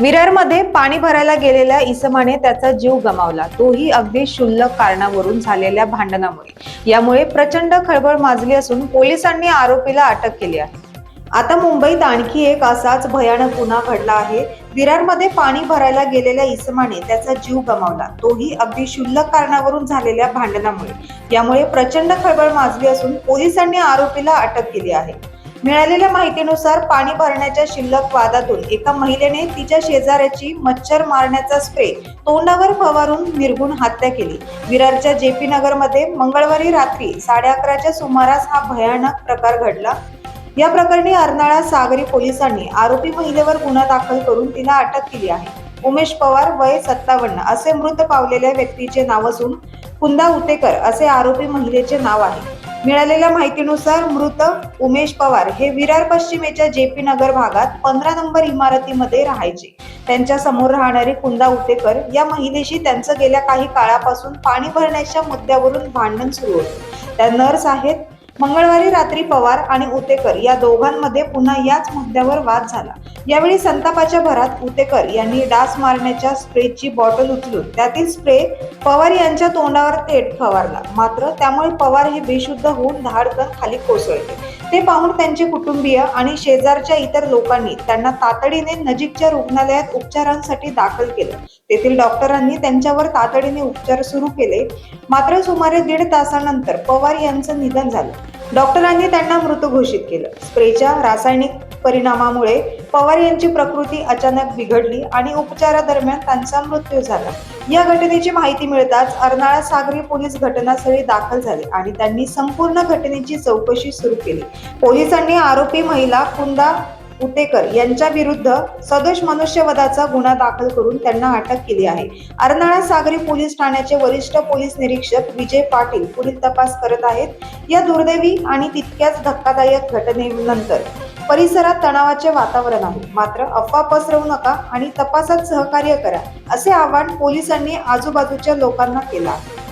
विरारमध्ये पाणी भरायला गेलेल्या इसमाने त्याचा जीव गमावला. तोही अगदी क्षुल्लक कारणावरून झालेल्या भांडणामुळे. यामुळे प्रचंड खळबळ माजली असून पोलिसांनी आरोपीला अटक केली आहे. आता मुंबईत आणखी एक असाच भयानक गुन्हा घडला आहे. विरारमध्ये पाणी भरायला गेलेल्या इसमाने त्याचा जीव गमावला. तोही अगदी क्षुल्लक कारणावरून झालेल्या भांडणामुळे. यामुळे प्रचंड खळबळ माजली असून पोलिसांनी आरोपीला अटक केली आहे. मिळालेल्या माहितीनुसार पाणी भरण्याच्या शिल्लक वादातून एका महिलेने तिच्या शेजाऱ्याची मच्छर मारण्याचा स्प्रे तोंडावर फवारून निर्गुण हत्या केली. विरारच्या जेपी नगरमध्ये मंगळवारी रात्री साडे अकराच्या सुमारास हा भयानक प्रकार घडला. या प्रकरणी अर्नाळा सागरी पोलिसांनी आरोपी महिलेवर गुन्हा दाखल करून तिला अटक केली आहे. उमेश पवार वय सत्तावन्न असे मृत पावलेल्या व्यक्तीचे नाव असून कुंदा उतेकर असे आरोपी महिलेचे नाव आहे. मिळालेल्या माहितीनुसार मृत उमेश पवार हे विरार पश्चिमेच्या जेपी नगर भागात पंधरा नंबर इमारतीमध्ये राहायचे. त्यांच्यासमोर राहणारी कुंदा उतेकर या महिलेशी त्यांचं गेल्या काही काळापासून पाणी भरण्याच्या मुद्द्यावरून भांडण सुरू होते. त्या नर्स आहेत मंगळवारी रात्री पवार आणि उतेकर या दोघांमध्ये पुन्हा याच मुद्द्यावर वाद झाला. यावेळी संतापाच्या भरात उतेकर यांनी डास मारण्याच्या स्प्रेची बॉटल उचलून त्यातील स्प्रे पवार यांच्या तोंडावर थेट फवारला. मात्र त्यामुळे पवार हे बेशुद्ध होऊन धाडकन खाली कोसळले. ते पाहून त्यांचे कुटुंबीय आणि शेजारच्या इतर लोकांनी त्यांना तातडीने नजीकच्या रुग्णालयात उपचारांसाठी दाखल केलं. तेथील डॉक्टरांनी त्यांच्यावर तातडीने उपचार सुरू केले. मात्र सुमारे दीड तासानंतर पवार यांचं निधन झालं. डॉक्टरांनी त्यांना मृत घोषित केलं. स्प्रेच्या रासायनिक परिणामामुळे पवार यांची प्रकृती अचानक बिघडली आणि उपचारादरम्यान त्यांचा मृत्यू झाला. या घटनेची माहिती मिळताच अर्नाळा सागरी पोलीस घटनास्थळी दाखल झाले आणि त्यांनी संपूर्ण घटनेची चौकशी सुरू केली. पोलिसांनी आरोपी महिला कुंदा उतेकर यांच्या विरुद्ध सदोष मनुष्यवधाचा गुन्हा दाखल करून त्यांना अटक केली आहे. अर्नाळा सागरी पोलीस ठाण्याचे वरिष्ठ पोलीस निरीक्षक विजय पाटील पुढील तपास करत आहेत. या दुर्दैवी आणि तितक्याच धक्कादायक घटनेनंतर परिसरात तणावाचे वातावरण आहे. मात्र अफवा पसरवू नका आणि तपासात सहकार्य करा असे आवाहन पोलिसांनी आजूबाजूच्या लोकांना केलं आहे.